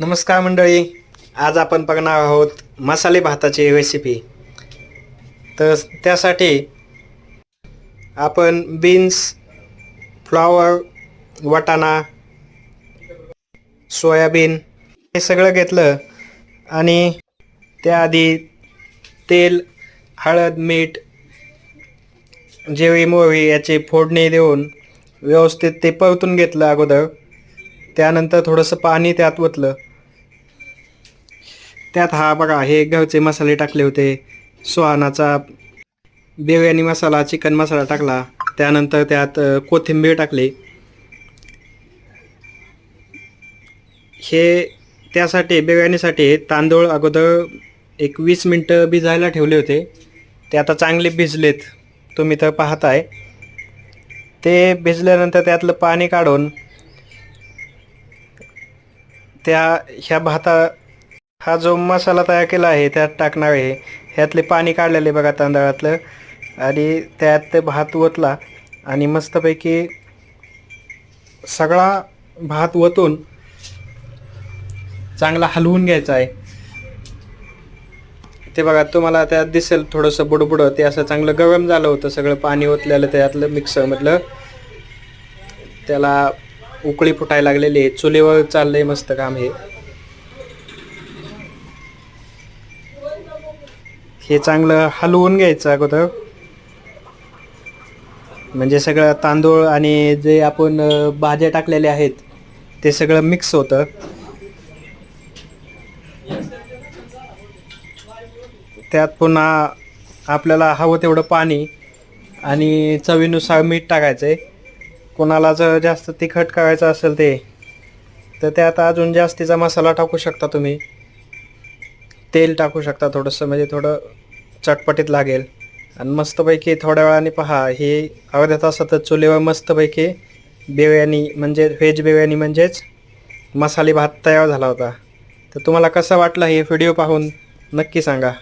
नमस्कार मंडळी आज आपण बघणार आहोत मसाले भाताची रेसिपी तर त्यासाठी आपण बीन्स फ्लॉवर वाटाणा सोयाबीन हे सगळं घेतलं आणि त्याआधी तेल हळद मीठ जेवी मोहरी याची फोडणी देऊन व्यवस्थित ते परतून घेतलं अगोदर. त्यानंतर थोडंसं पाणी त्यात ओतलं. त्यात हा बघा हे घरचे मसाले टाकले होते. सुहानाचा बिर्याणी मसाला चिकन मसाला टाकला. त्यानंतर त्यात कोथिंबीर टाकली. हे त्यासाठी बिर्याणीसाठी तांदूळ अगोदर एक वीस मिनटं भिजायला ठेवले होते. ते आता चांगले भिजलेत. तुम्ही तर पाहताय. ते भिजल्यानंतर त्यातलं पाणी काढून त्या ह्या भाता हा जो मसाला तयार केला आहे त्यात टाकणार आहे. ह्यातले पाणी काढलेले बघा तांदळातलं. आणि त्यात ते भात ओतला. आणि मस्तपैकी सगळा भात ओतून चांगला हलवून घ्यायचा आहे. ते बघा तुम्हाला त्यात दिसेल थोडंसं बुडबुडं. ते असं चांगलं गरम झालं होतं. सगळं पाणी ओतलेलं त्यातलं मिक्सरमधलं त्याला उकळी फुटायला लागलेली आहे. चुलीवर चाललंय मस्त काम हे. हे चांगलं हलवून घ्यायचं अगोदर. म्हणजे सगळं तांदूळ आणि जे आपण भाज्या टाकलेल्या आहेत ते सगळं मिक्स होतं. त्यात पुन्हा आपल्याला हवं तेवढं पाणी आणि चवीनुसार मीठ टाकायचं आहे कोणाला जर जास्त तिखट करायचं असेल ते तर त्यात अजून जास्तीचा मसाला टाकू शकता तुम्ही. तेल टाकू शकता थोडंसं म्हणजे थोडं चटपटीत लागेल. आणि मस्तपैकी थोड्या वेळाने पहा हे अर्ध्या तासातच चुलीवर मस्तपैकी बिर्याणी म्हणजे व्हेज बिर्याणी म्हणजेच मसाले भात तयार झाला होता. तर तुम्हाला कसं वाटलं हे व्हिडिओ पाहून नक्की सांगा.